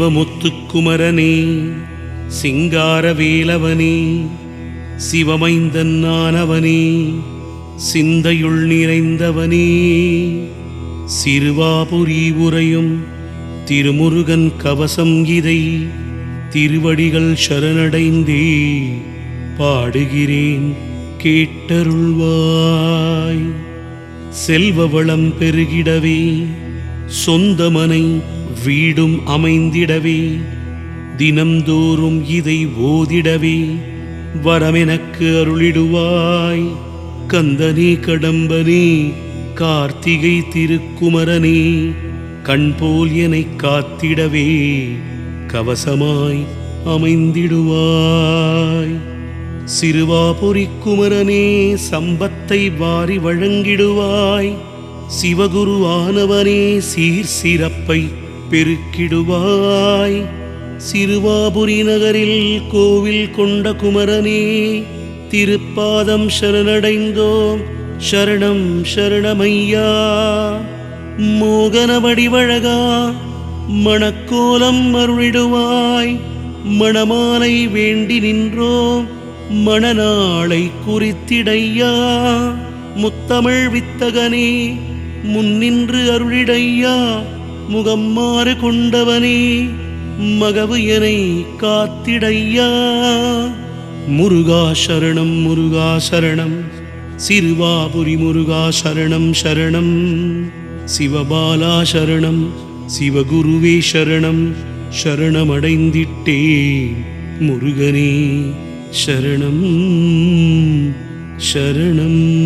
சிவமுத்துக்குமரனே சிங்கார வேலவனே சிவமைந்தன் நானவனே சிந்தையுள் நிறைந்தவனே. சிறுவாபுரி உரையும் திருமுருகன் கவசம் இதை திருவடிகள் சரணடைந்தே பாடுகிறேன் கேட்டருள்வாய். செல்வ வளம் பெருகிடவே சொந்தமனை வீடும் அமைந்திடவே தினம்தோறும் இதை ஓதிடவே வரமெனக்கு அருளிடுவாய். கந்தனே கடம்பனே கார்த்திகை திருக்குமரனே கண்போல் போல் காத்திடவே கவசமாய் அமைந்திடுவாய். சிறுவாபுரி குமரனே சம்பத்தை வாரி வழங்கிடுவாய். சிவகுரு ஆனவனே சீர் சிறப்பை பெருக்கிடுவாய். சிறுவாபுரி நகரில் கோவில் கொண்ட குமரனே திருப்பாதம் சரணடைந்தோம். சரணம் சரணமையா. மோகன வடிவழகா மணக்கோலம் அருளிடுவாய். மணமாலை வேண்டி நின்றோம் மணநாளை குறித்திடையா. முத்தமிழ் வித்தகனே முன்னின்று அருளிடையா. முகம் மாறு கொண்டவனே மகவு எனை காத்திடையா. முருகா சரணம் முருகா சரணம் சிறுவாபுரி முருகா சரணம். சரணம் சிவபாலா சரணம் சிவகுருவே சரணம் சரணமடைந்திட்டே. முருகனே சரணம் சரணம்.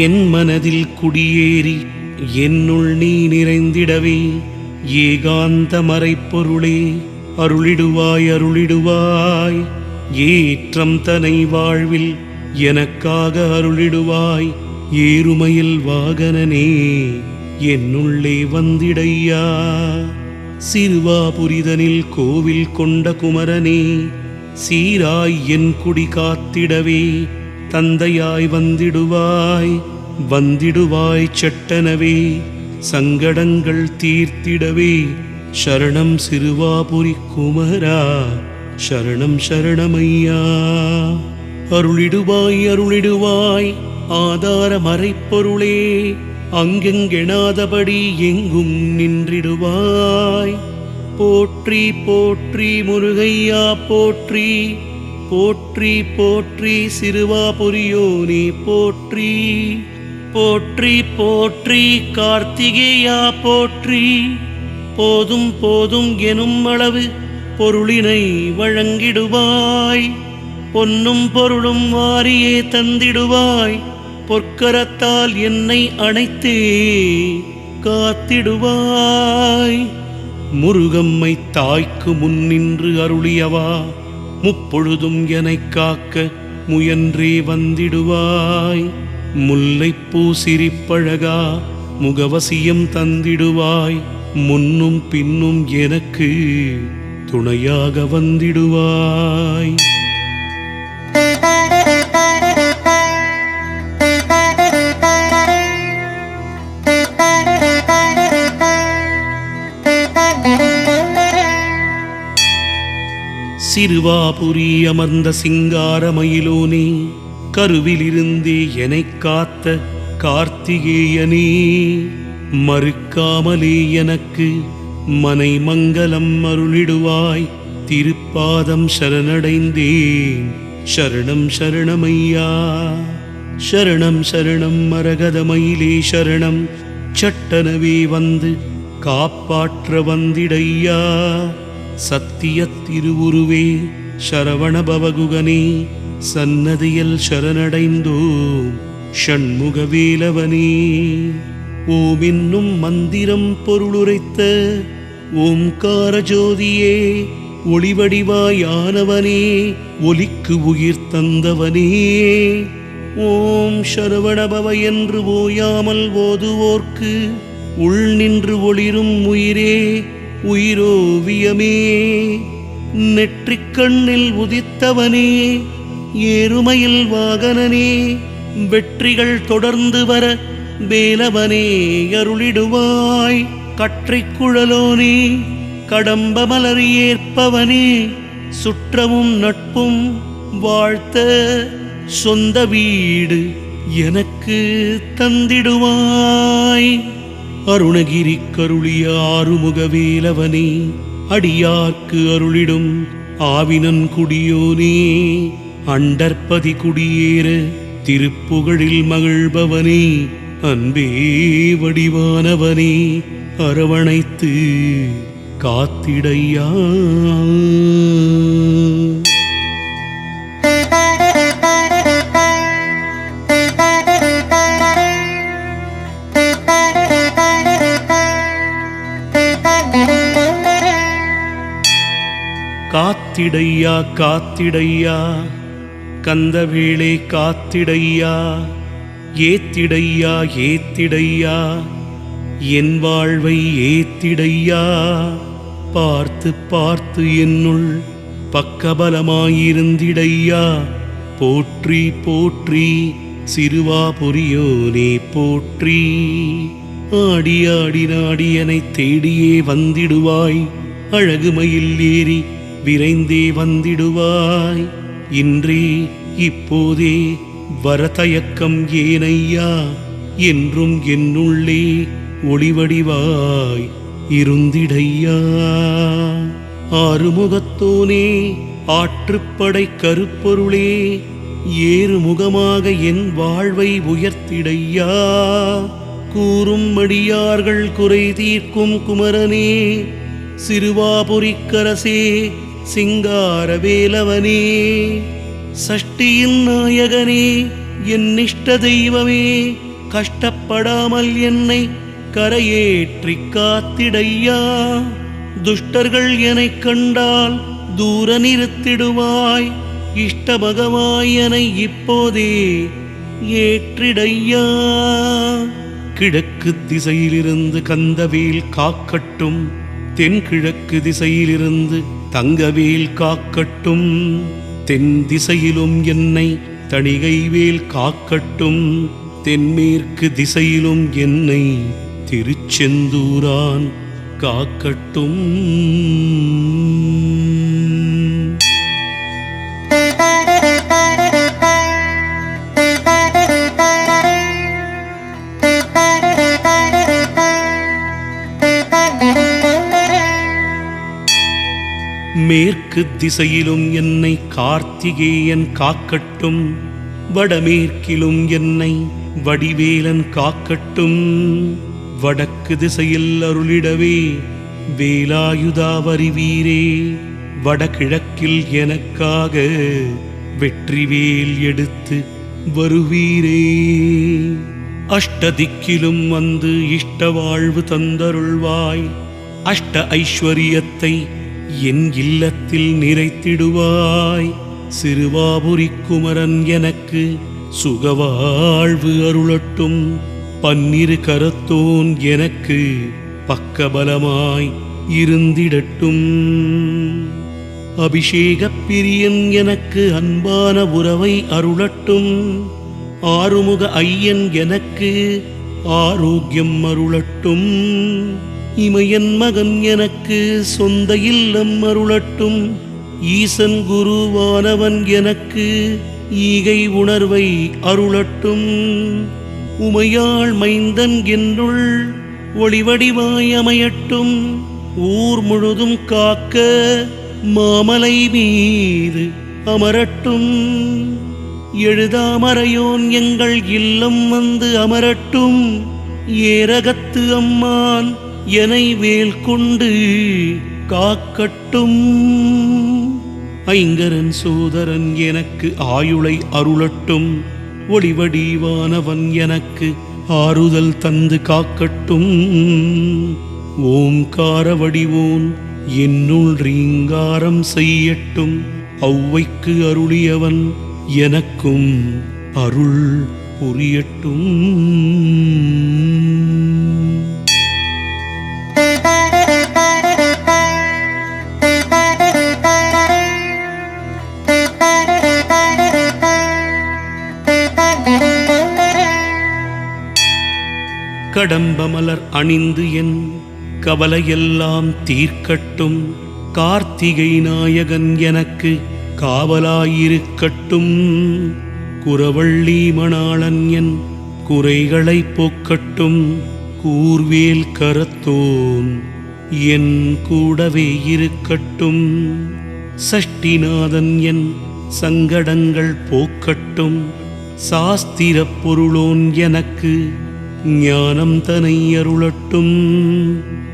என் மனதில் குடியேறி என்னுள் நீ நிறைந்திடவே ஏகாந்த மறைப்பொருளே அருளிடுவாய் அருளிடுவாய். ஏற்றம் தனை வாழ்வில் எனக்காக அருளிடுவாய். ஏறுமையில் வாகனனே என்னுள்ளே வந்திடையா. சிறுவாபுரிதனில் கோவில் கொண்ட குமரனே சீராய் என் குடி காத்திடவே தந்தையாய் வந்திடுவாய் வந்திடுவாய் சட்டனவே. சங்கடங்கள் தீர்த்திடவே. சரணம் சிறுவாபுரி குமரா சரணம் சரணமையா. அருளிடுவாய் அருளிடுவாய் ஆதார மறைப்பொருளே. அங்கெங்கெனாதபடி எங்கும் நின்றிடுவாய். போற்றி போற்றி முருகையா போற்றி. போற்றி போற்றி சிறுவாபுரியோனே போற்றி. போற்றி போற்றி கார்த்திகேயா போற்றி. போதும் போதும் எனும் அளவு பொருளினை வழங்கிடுவாய். பொன்னும் பொருளும் வாரியே தந்திடுவாய். பொற்கரத்தால் என்னை அணைத்தே காத்திடுவாய். முருகம்மை தாய்க்கு முன்னின்று அருளியவா. முப்பொழுதும் எனைக் காக்க முயன்றே வந்திடுவாய். முல்லைப்பூ சிரிப்பழகா முகவசியம் தந்திடுவாய். முன்னும் பின்னும் எனக்கு துணையாக வந்திடுவாய். சிறுவாபுரி அமர்ந்த சிங்காரமயிலோனே கருவிலிருந்தே என்னை காத்த கார்த்திகேயனே. மறுக்காமலே எனக்கு மனை மங்கலம் அருளிடுவாய் திருப்பாதம் சரணடைந்தேன். சரணம் சரணமையா சரணம் சரணம் மரகதமயிலே சரணம் சட்டனவே வந்து காப்பாற்ற வந்திடையா. சத்திய திருவுருவே சரவணபவகுகனே சன்னதியில் சரணடைந்தோம் ஷண்முகவேலவனே. ஓம் என்னும் மந்திரம் பொருளுரைத்த ஓம்கார ஜோதியே ஒளிவடிவாயானவனே ஒலிக்கு உயிர் தந்தவனே. ஓம் சரவணபவ என்று ஓயாமல் ஓதுவோர்க்கு உள் நின்று ஒளிரும் உயிரே உயிரோவியமே. நெற்றிக் கண்ணில் உதித்தவனே ஏறுமையில் வாகனனே வெற்றிகள் தொடர்ந்து வர வேலவனே அருளிடுவாய் கற்றைக் குழலோனே கடம்ப மலர் ஏற்பவனே சுற்றமும் நட்பும் வாழ்த்த சொந்த வீடு எனக்கு தந்திடுவாய். அருணகிரி கருளிய ஆறுமுக வேலவனே அடியார்க்கு அருளிடும் ஆவினன் குடியோனே அண்டற்பதி குடியேற திருப்புகழில் மகிழ்பவனே அன்பே வடிவானவனே அரவணைத்து காத்திடையா. காத்திடையா காத்திடையா. கந்தவேளே காத்திடையா. ஏத்திடையா ஏத்திடையா. என் வாழ்வை ஏத்திடையா. பார்த்து பார்த்து என்னுள் பக்கபலமாயிருந்திடையா. போற்றி போற்றி சிறுவா பொரியோனே போற்றி. ஆடி ஆடி நாடியனை தேடியே வந்திடுவாய். அழகுமையில் ஏறி விரைந்தே வந்திடுவாய். இன்றே இப்போதே வரதயக்கம் ஏனையா. என்றும் என்னுள்ளே ஒளிவடிவாய் இருந்திடையா. ஆறுமுகத்தோனே ஆற்றுப்படை கருப்பொருளே ஏறுமுகமாக என் வாழ்வை உயர்த்திடையா. கூறும் மடியார்கள் குறை தீர்க்கும் குமரனே சிறுவாபுரிக்கரசே சிங்கார வேலவனே சஷ்டியின் நாயகனே என் இஷ்ட தெய்வமே கஷ்டப்படாமல் என்னை கரையேற்றி காத்திடையா. துஷ்டர்கள் எனக் கண்டால் தூர நிறுத்திடுவாய் இஷ்ட பகவாயனை இப்போதே ஏற்றிடையா. கிழக்கு திசையிலிருந்து கந்தவேல் காக்கட்டும் தென்கிழக்கு திசையிலிருந்து தங்கவேல் காக்கட்டும் தென் திசையிலும் என்னை தணிகைவேல் காக்கட்டும் தென்மேற்கு திசையிலும் என்னை திருச்செந்தூரான் காக்கட்டும். மேற்கு திசையிலும் என்னை கார்த்திகேயன் காக்கட்டும் வடமேற்கிலும் என்னை வடிவேலன் காக்கட்டும். வடக்கு திசையில் அருளிடவே வேலாயுதா வருவீரே வடகிழக்கில் எனக்காக வெற்றிவேல் எடுத்து வருவீரே. அஷ்டதிக்கிலும் வந்து இஷ்ட வாழ்வு தந்தருள்வாய் அஷ்ட ஐஸ்வரியத்தை என் இல்லத்தில் நிறைத்திடுவாய். சிறுவாபுரி குமரன் எனக்கு சுகவாழ்வு அருளட்டும். பன்னிரு கரத்தோன் எனக்கு பக்கபலமாய் இருந்திடட்டும். அபிஷேகப் பிரியன் எனக்கு அன்பான உறவை அருளட்டும். ஆறுமுக ஐயன் எனக்கு ஆரோக்கியம் அருளட்டும். இமையன் மகன் எனக்கு சொந்த இல்லம் அருளட்டும். ஈசன் குருவானவன் எனக்கு ஈகை உணர்வை அருளட்டும். உமையாள் மைந்தன் என்னுள் ஒளிவடிவாயமையட்டும் ஊர் முழுதும் காக்க மாமலை மீது அமரட்டும். எழுதாமறையோன் எங்கள் இல்லம் வந்து அமரட்டும். ஏரகத்து அம்மான் எனை வேல் கொண்டு காக்கட்டும். ஐங்கரன் சோதரன் எனக்கு ஆயுளை அருளட்டும். ஒளிவடிவானவன் எனக்கு ஆறுதல் தந்து காக்கட்டும். ஓம்கார வடிவோன் என்னுள் ரீங்காரம் செய்யட்டும். ஔவைக்கு அருளியவன் எனக்கும் அருள் புரியட்டும். கடம்ப மலர் அணிந்து என் கவலையெல்லாம் தீர்க்கட்டும். கார்த்திகை நாயகன் எனக்கு காவலாயிருக்கட்டும். குரவள்ளி மணாளன் என் குறைகளை போக்கட்டும். கூர்வேல் கரத்தோன் என் கூடவே இருக்கட்டும். சஷ்டிநாதன் என் சங்கடங்கள் போக்கட்டும். சாஸ்திரப் பொருளோன் எனக்கு ஞானம் தனை அருளட்டும்.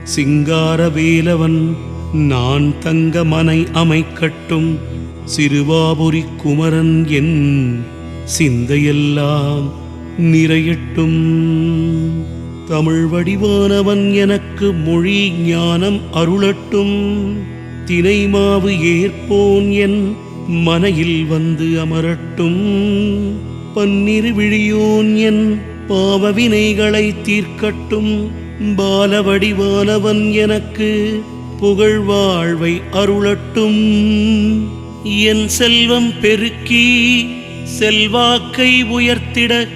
சிங்கார வேலவன் நான் தங்க மனை அமைக்கட்டும். சிறுவாபுரி குமரன் என் சிந்தையெல்லாம் நிறையட்டும். தமிழ் வடிவானவன் எனக்கு மொழி ஞானம் அருளட்டும். தினைமாவு ஏற்போன் என் மனையில் வந்து அமரட்டும். பன்னிரு விழியோன் என் பாவவினைகளை தீர்க்கட்டும். பாலவடிவானவன் எனக்கு புகழ் வாழ்வை அருளட்டும். என் செல்வம் பெருக்கி செல்வாக்கை உயர்த்திட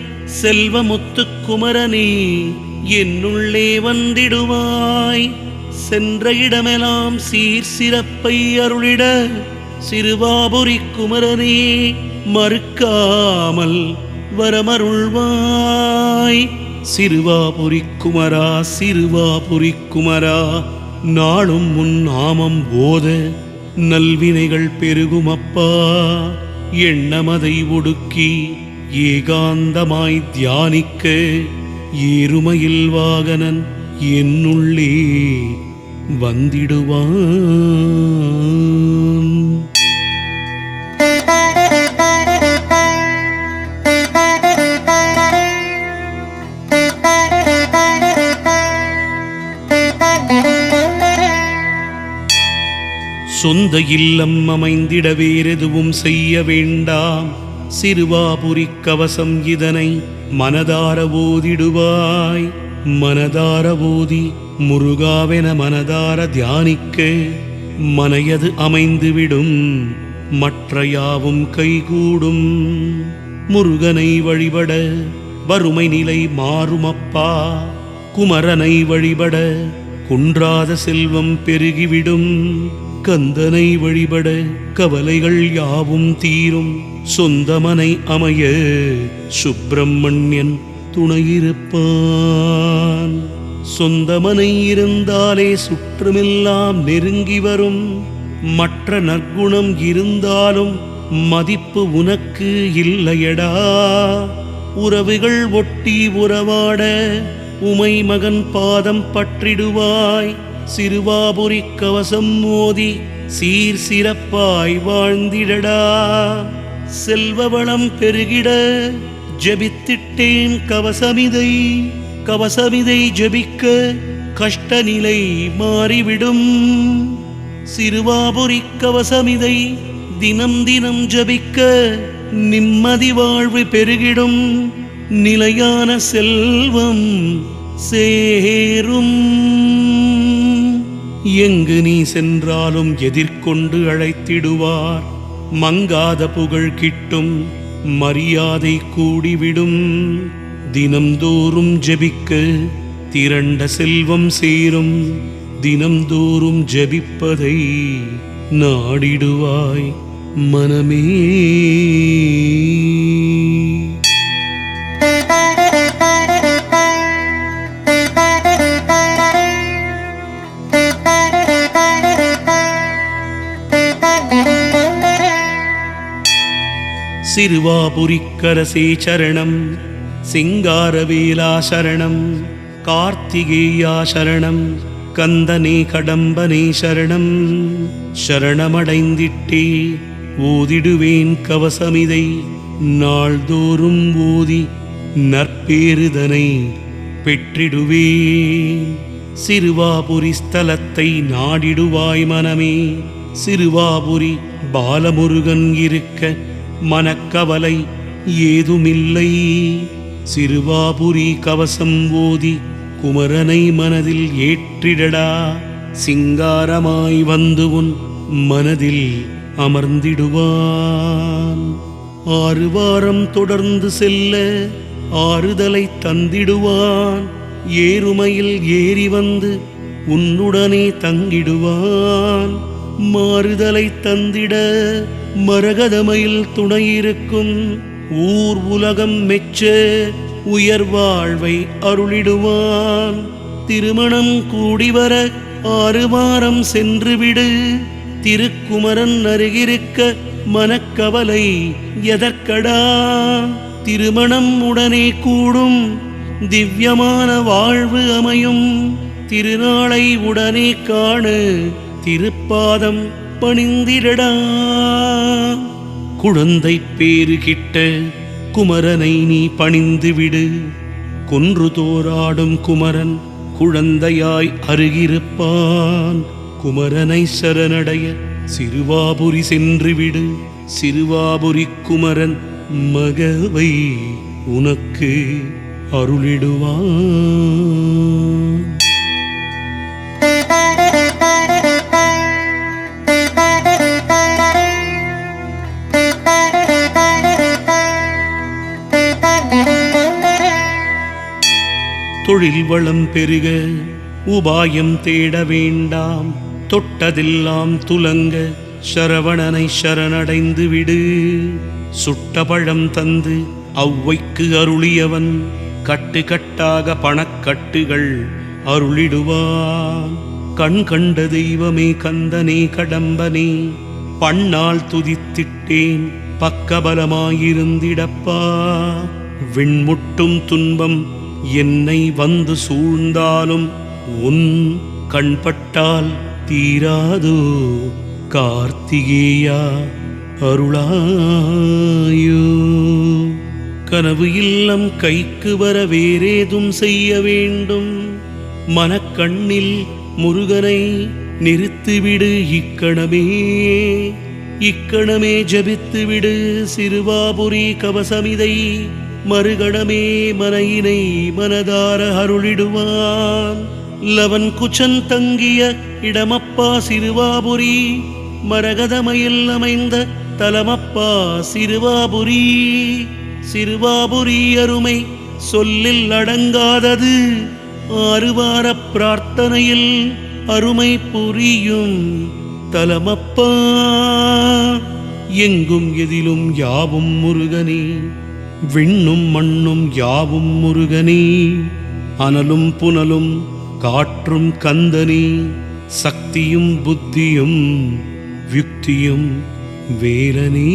செல்வமுத்து குமரனே என்னுள்ளே வந்திடுவாய். சென்ற இடமெல்லாம் சீர் சிறப்பை அருளிட சிறுவாபுரி குமரனே மறுக்காமல் வரமருள்வாய். சிறுவாபுரி குமரா சிறுவாபுரி குமரா நாளும் உன் நாமம் போத நல்வினைகள் பெருகும் அப்பா எண்ணமதை ஒடுக்கி ஏகாந்தமாய் தியானிக்க ஏறுமையில் வாகனன் என்னுள்ளே வந்திடுவான். சொந்த இல்லம் அமைந்திட வேறெதுவும் செய்ய வேண்டாம். சிறுவாபுரி கவசம் இதனை மனதார ஓதிடுவாய். மனதார ஓதி முருகாவென மனதார தியானிக்க மனையது அமைந்துவிடும். மற்ற யாவும் கைகூடும். முருகனை வழிபட வறுமை நிலை மாறுமப்பா. குமரனை வழிபட குன்றாத செல்வம் பெருகிவிடும். கந்தனை வழிபட கவலைகள் யாவும் தீரும். சொந்தமனை அமைய சுப்பிரமணியன் துணையிருப்பான். சொந்தமனை இருந்தாலே சுற்றமெல்லாம் நெருங்கி வரும். மற்ற நற்குணம் இருந்தாலும் மதிப்பு உனக்கு இல்லையடா. உறவுகள் ஒட்டி உறவாட உமை மகன் பாதம் பற்றிடுவாய். சிறுவாபுரி கவசம் மோதி சீர் சிறப்பாய் வாழ்ந்திடடா. செல்வ வளம் பெருகிட ஜெபித்திட்டேன் கவசமிதை. கவசமிதை ஜெபிக்க கஷ்ட நிலை மாறிவிடும். சிறுவாபுரி கவசமிதை தினம் தினம் ஜபிக்க நிம்மதி வாழ்வு பெருகிடும். நிலையான செல்வம் சேரும். எங்கு நீ சென்றாலும் எதிர்கொண்டு அழைத்திடுவார். மங்காத புகழ் கிட்டும் மரியாதை கூடிவிடும். தினம்தோறும் ஜெபிக்க திரண்ட செல்வம் சேரும். தினம்தோறும் ஜெபிப்பதை நாடிடுவாய் மனமே. சிறுவாபுரிக்கரசே சரணம் சிங்காரவேலா சரணம் கார்த்திகேயா சரணம் கந்தனே கடம்பனே சரணம். சரணமடைந்திட்டே ஓதிடுவேன் கவசமிதை நாள்தோறும் ஓதி நற்பேறுதனை பெற்றிடுவேன். சிறுவாபுரி ஸ்தலத்தை நாடிடுவாய் மனமே. சிறுவாபுரி பாலமுருகன் இருக்க மனக்கவலை ஏதுமில்லை. சிறுவாபுரி கவசம் ஓதி குமரனை மனதில் ஏற்றிடடா. சிங்காரமாய் வந்து உன் மனதில் அமர்ந்திடுவான். ஆறு வாரம் தொடர்ந்து செல்ல ஆறுதலை தந்திடுவான். ஏறுமையில் ஏறி வந்து உன்னுடனே தங்கிடுவான். மாறுதலை தந்திட மரகதமையில் துணையிருக்கும் ஊர் உலகம் மெச்ச உயர் வாழ்வை அருளிடுவான். திருமணம் கூடிவர ஆறு வாரம் சென்றுவிடு. திருக்குமரன் அருகிருக்க மனக்கவலை எதற்கடா? திருமணம் உடனே கூடும். திவ்யமான வாழ்வு அமையும். திருநாளை உடனே காணு திருப்பாதம் பணிந்திரடா குழந்தை பேறு கிட்ட குமரனை நீ பணிந்து விடு. கொன்று தோராடும் குமரன் குழந்தையாய் அருகிருப்பான். குமரனை சரணடைய சிறுவாபுரி சென்று விடு. சிறுவாபுரி குமரன் மகவை உனக்கு அருளிடுவான். தொழில் வளம் பெருக உபாயம் தேட வேண்டாம். தொட்டதெல்லாம் துலங்க சரவணனை சரணடைந்து விடு சுட்டபழம் தந்து அவ்வைக்கு அருளியவன் கட்டு கட்டாக பணக்கட்டுகள் அருளிடுவான். கண் கண்ட தெய்வமே கந்தனே கடம்பனே பண்ணால் துதித்திட்டேன் பக்கபலமாயிருந்திடப்பா. விண்முட்டும் துன்பம் என்னை வந்து சூழ்ந்தாலும் உன் கண்பட்டால் தீராதோ கார்த்திகேயா. அருளாயோ. கனவு இல்லம் கைக்கு வர வேறேதும் செய்ய வேண்டும். மனக்கண்ணில் முருகனை நிறுத்திவிடு இக்கணமே. இக்கணமே ஜபித்துவிடு சிறுவாபுரி கவசமிதை. மறுகணமே மனையினை மனதார அருளிடுவான். லவன் குச்சன் தங்கிய இடமப்பா சிறுவாபுரி. மரகதமையில் அமைந்த தலமப்பா சிறுவாபுரி. சிறுவாபுரி அருமை சொல்லில் அடங்காதது. ஆறுவார பிரார்த்தனையில் அருமை புரியும் தலமப்பா. எங்கும் எதிலும் யாவும் முருகனே. விண்ணும் மண்ணும் யாவும் முருகனே. அனலும் புனலும் காற்றும் கந்தனே. சக்தியும் புத்தியும் யுக்தியும் வேலனே.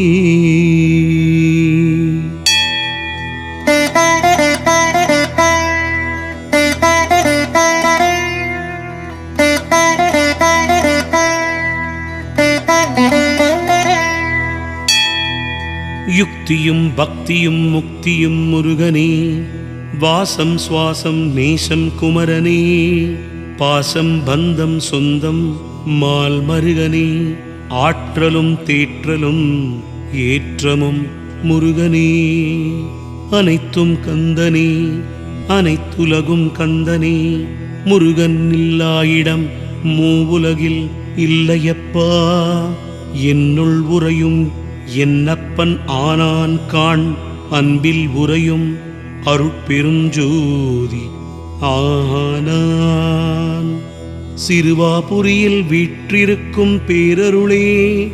யுக்தியும் பக்தியும் முக்தியும் முருகனே. வாசம் சுவாசம் நேசம் குமரனே. பாசம் பந்தம் சொந்தம் மால் மருகனே. ஆற்றலும் தேற்றலும் ஏற்றமும் முருகனே. அனைத்தும் கந்தனே அனைத்துலகும் கந்தனே. முருகன் இல்லாயிடம் மூவுலகில் இல்லையப்பா. என்னுள் உறையும் என்னப்பன் ஆனான் காண் அன்பில் உறையும் அருட்பெருஞ்சோதி ஆனான். சிறுவாபுரியில் வீற்றிருக்கும் பேரருளே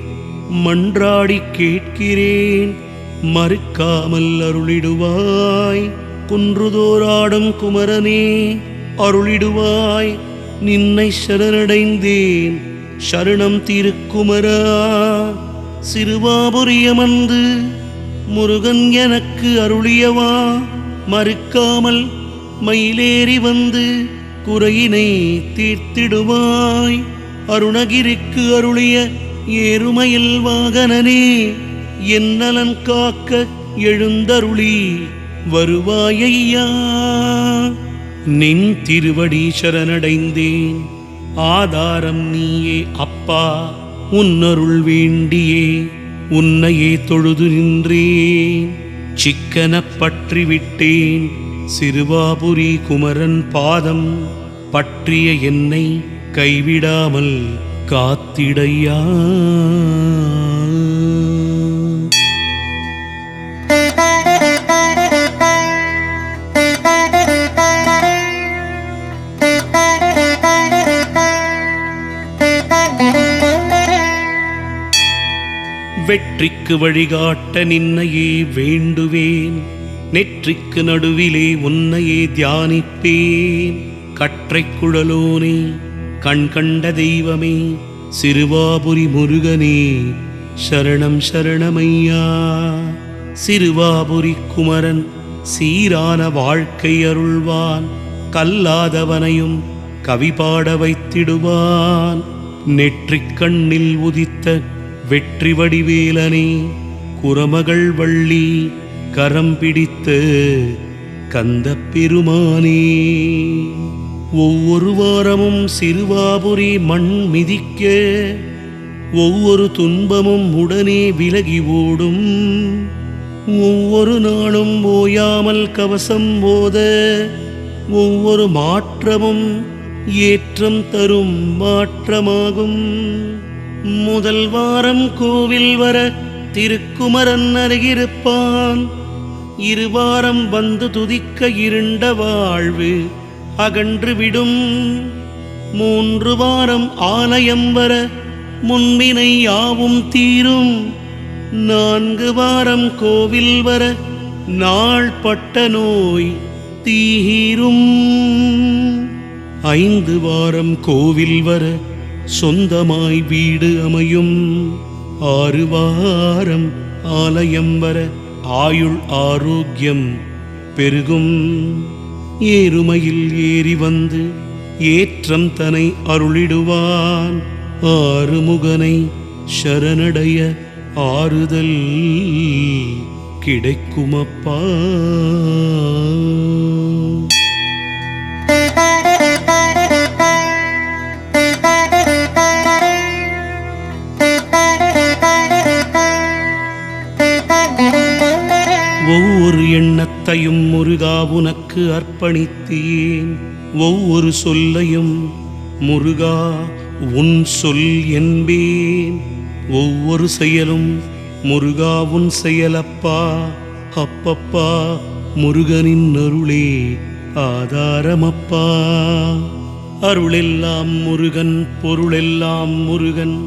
மன்றாடி கேட்கிறேன் மறுக்காமல் அருளிடுவாய். குன்றுதோராடும் குமரனே அருளிடுவாய். நின்னை சரணடைந்தேன் சரணம் திருக்குமரா. சிறுவாபுரியமந்து முருகன் எனக்கு அருளியவா. மறுக்காமல் மயிலேறி வந்து குறையினை தீர்த்திடுவாய். அருணகிரிக்கு அருளிய ஏறுமையில் வாகனனே என்னலன் காக்க எழுந்தருளி வருவாயையா நின் திருவடி சரணடைந்தேன் ஆதாரம் நீயே அப்பா உன்னருள் வேண்டியே உன்னையே தொழுது நின்றேன். சிக்கனப் பற்றி விட்டேன் சிறுவாபுரி குமரன் பாதம் பற்றிய என்னை கைவிடாமல் காத்திடையா? வெற்றிக்கு வழிகாட்ட நின்னையே வேண்டுவேன். நெற்றிக்கு நடுவிலே உன்னையே தியானிப்பேன். கற்றை குழலோனே கண் கண்ட தெய்வமே சிறுவாபுரி முருகனே சரணம் சரணமையா. சிறுவாபுரி குமரன் சீரான வாழ்க்கை அருள்வான். கல்லாதவனையும் கவி பாட வைத்திடுவான். நெற்றிக் கண்ணில் உதித்த வெற்றி வடிவேலனே குரமகள் வள்ளி கரம் பிடித்த கந்த பெருமானே ஒவ்வொரு வாரமும் சிறுவாபுரி மண் மிதிக்க ஒவ்வொரு துன்பமும் உடனே விலகி ஓடும். ஒவ்வொரு நாளும் ஓயாமல் கவசம் போத ஒவ்வொரு மாற்றமும் ஏற்றம் தரும் மாற்றமாகும். முதல் வாரம் கோவில் வர திருக்குமரன் அருகிருப்பான். இருவாரம் வந்து துதிக்க இருண்ட வாழ்வு அகன்று விடும். மூன்று வாரம் ஆலயம் வர முன்வினை யாவும் தீரும். நான்கு வாரம் கோவில் வர நாள் பட்ட நோய் தீரும் ஐந்து வாரம் கோவில் வர சொந்தமாய் வீடு அமையும். ஆறு வாரம் ஆலயம் வர ஆயுள் ஆரோக்கியம் பெருகும். ஏறுமையில் ஏறி வந்து ஏற்றம் தனை அருளிடுவான். ஆறுமுகனை சரணடைய ஆறுதல் கிடைக்குமப்பா. ஒவ்வொரு எண்ணத்தையும் முருகா உனக்கு அர்ப்பணித்தேன். ஒவ்வொரு சொல்லையும் முருகா உன் சொல் என்பேன். ஒவ்வொரு செயலும் முருகா உன் செயலப்பா அப்பப்பா முருகனின் அருளே ஆதாரமப்பா. அருளெல்லாம் முருகன் பொருளெல்லாம் முருகன்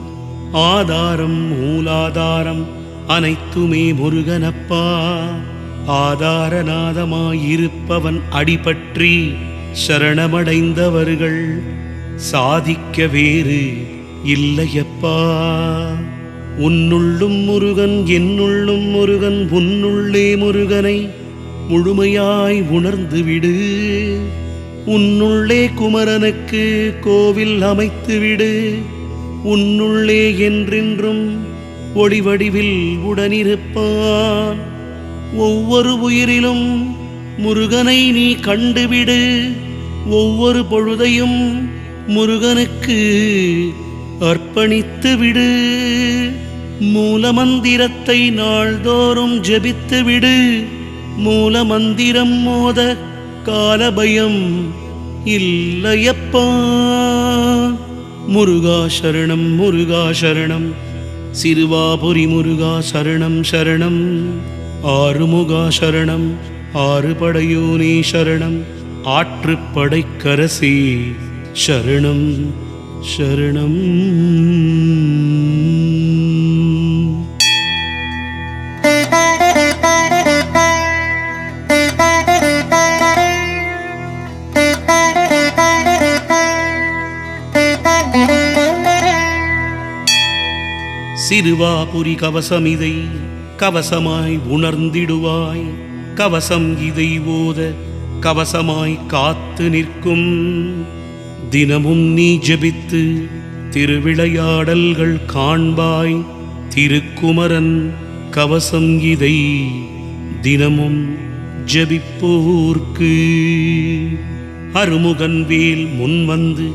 ஆதாரம் மூலாதாரம் அனைத்துமே முருகனப்பா. ஆதாரநாதமாயிருப்பவன் அடிபற்றி சரணமடைந்தவர்கள் சாதிக்க வேறு இல்லையப்பா. உன்னுள்ளும் முருகன் என்னுள்ளும் முருகன் உன்னுள்ளே முருகனை முழுமையாய் உணர்ந்து விடு. உன்னுள்ளே குமரனுக்கு கோவில் அமைத்து விடு. உன்னுள்ளே என்றென்றும் ஒளிவடிவில் உடனிருப்பான். ஒவ்வொரு உயிரிலும் முருகனை நீ கண்டுவிடு. ஒவ்வொரு பொழுதையும் முருகனுக்கு அர்ப்பணித்து விடு. மூலமந்திரத்தை நாள்தோறும் ஜெபித்து விடு. மூலமந்திரம் மோத காலபயம் இல்லையப்பா. முருகா சரணம் முருகா சரணம். சிறுவாபுரி முருகா சரணம் சரணம். ஆறுமுகா சரணம் ஆறுபடையோனே சரணம் ஆற்றுப்படைக்கரசி சரணம் சரணம். சிறுவாபுரி கவசம் இதை கவசமாய் உணர்ந்திடுவாய். கவசம் இதை ஓத கவசமாய் காத்து நிற்கும். தினமும் நீ ஜெபித்து திருவிளையாடல்கள் காண்பாய். திருக்குமரன் கவசம் இதை தினமும் ஜெபிப்போர்க்கு. அருமுகன் வேல் முன்வந்து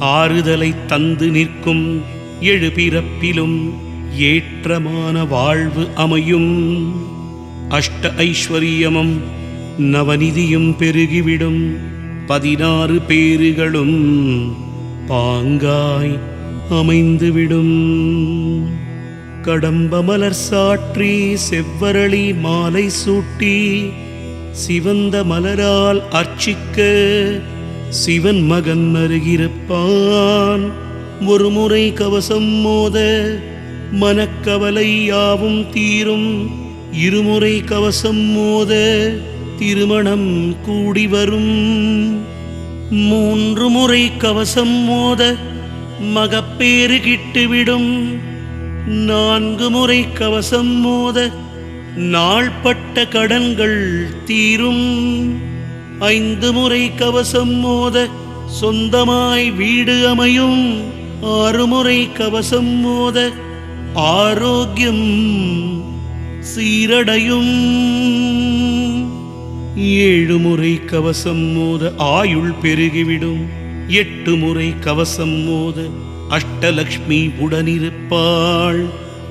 ஆறுதலை தந்து நிற்கும். எழுபிறப்பிலும் ஏற்றமான வாழ்வு அமையும். அஷ்ட ஐஸ்வரியமும் நவநிதியும் பெருகிவிடும். பதினாறு பேறுகளும் பாங்காய் அமைந்துவிடும். கடம்ப மலர் சாற்றி செவ்வரளி மாலை சூட்டி சிவந்த மலரால் அர்ச்சிக்க சிவன் மகன் அருகிருப்பான். ஒரு முறை கவசம் மோத மனக்கவலை யாவும் தீரும். இருமுறை கவசம் மோத திருமணம் கூடி வரும். மூன்று முறை கவசம் மோத மகப்பேறு கிட்டுவிடும். நான்கு முறை கவசம் மோத நாள்பட்ட கடன்கள் தீரும். ஐந்து முறை கவசம் மோத சொந்தமாய் வீடு அமையும். ஆறு முறை கவசம் மோத ஆரோக்கியம் சீரடையும். ஏழு முறை கவசம் மோத ஆயுள் பெருகிவிடும். எட்டு முறை கவசம் மோத அஷ்டலக்ஷ்மி உடனிருப்பாள்.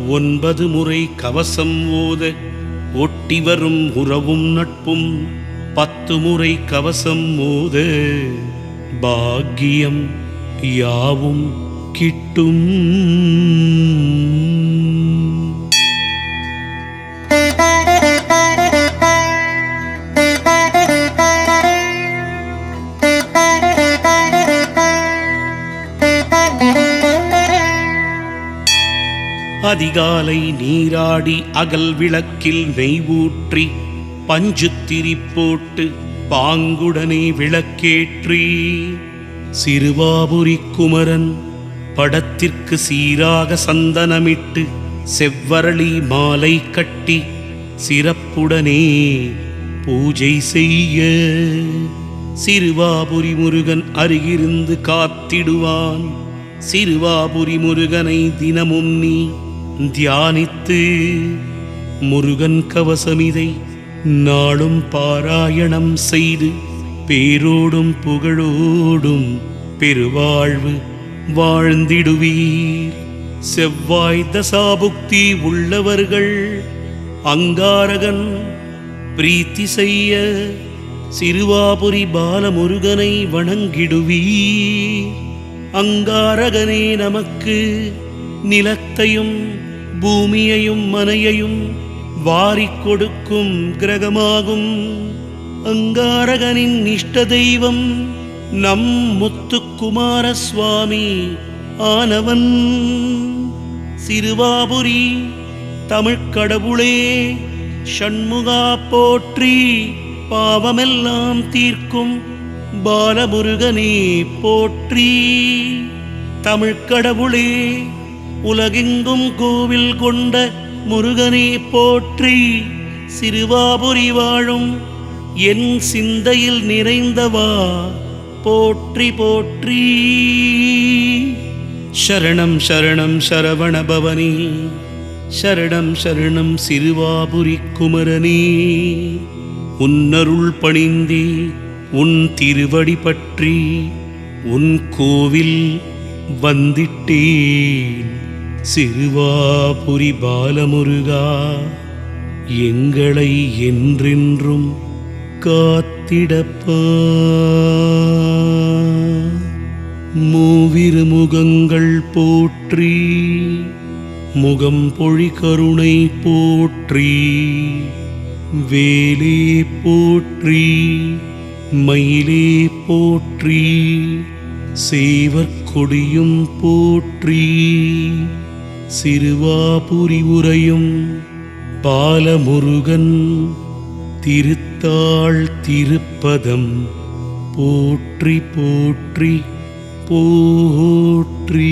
ஒன்பது முறை கவசம் ஓத ஒட்டி வரும் உறவும் நட்பும். பத்து முறை கவசம் மோத பாக்கியம் யாவும் கிட்டும். அதிகாலை நீராடி அகல் விளக்கில் நெய் ஊற்றி பஞ்சுத்திரி போட்டு பாங்குடனே விளக்கேற்றி. சிறுவாபுரி குமரன் படத்திற்கு சீராக சந்தனமிட்டு செவ்வரளி மாலை கட்டி சிறப்புடனே பூஜை செய்ய சிறுவாபுரி முருகன் அருகிருந்து காத்திடுவான். சிறுவாபுரி முருகனை தினமும் நீ தியானித்து முருகன் கவசமிதை நாளும் பாராயணம் செய்து பேரோடும் புகழோடும் பெருவாழ்வு வாழ்ந்திடுவீர். செவ்வாய் தசாபுக்தி உள்ளவர்கள் அங்காரகன் பிரீத்தி செய்ய சிறுவாபுரி பாலமுருகனை வணங்கிடுவீர். அங்காரகனே நமக்கு நிலத்தையும் பூமியையும் மனையையும் வாரிக் கொடுக்கும் கிரகமாகும். அங்காரகனின் இஷ்ட தெய்வம் நம் முத்துக்குமார சுவாமி ஆனவன். சிறுவாபுரி தமிழ்கடவுளே ஷண்முகா போற்றி பாவமெல்லாம் தீர்க்கும் பாலமுருகனே போற்றி. தமிழ்கடவுளே உலகெங்கும் கோவில் கொண்ட முருகனே போற்றி. சிறுவாபுரி வாழும் என் சிந்தையில் நிறைந்தவா போற்றி போற்றி. சரணம் சரணம் சரவண பவனி. சரணம் சரணம் சிறுவாபுரி குமரனே. உன்னருள் பணிந்தே உன் திருவடி பற்றி உன் கோவில் வந்திட்டேன். சிறுவாபுரி பாலமுருகா எங்களை என்றென்றும் காத்திடப்பா. மூவிரு முகங்கள் போற்றி முகம் பொழி கருணை போற்றி வேலே போற்றி மயிலே போற்றி சேவற்கொடியும் போற்றி சிறுவாபுரி உரையும் பாலமுருகன் திருத்த தாழ் திருப்பதம் போற்றி போற்றி போற்றி.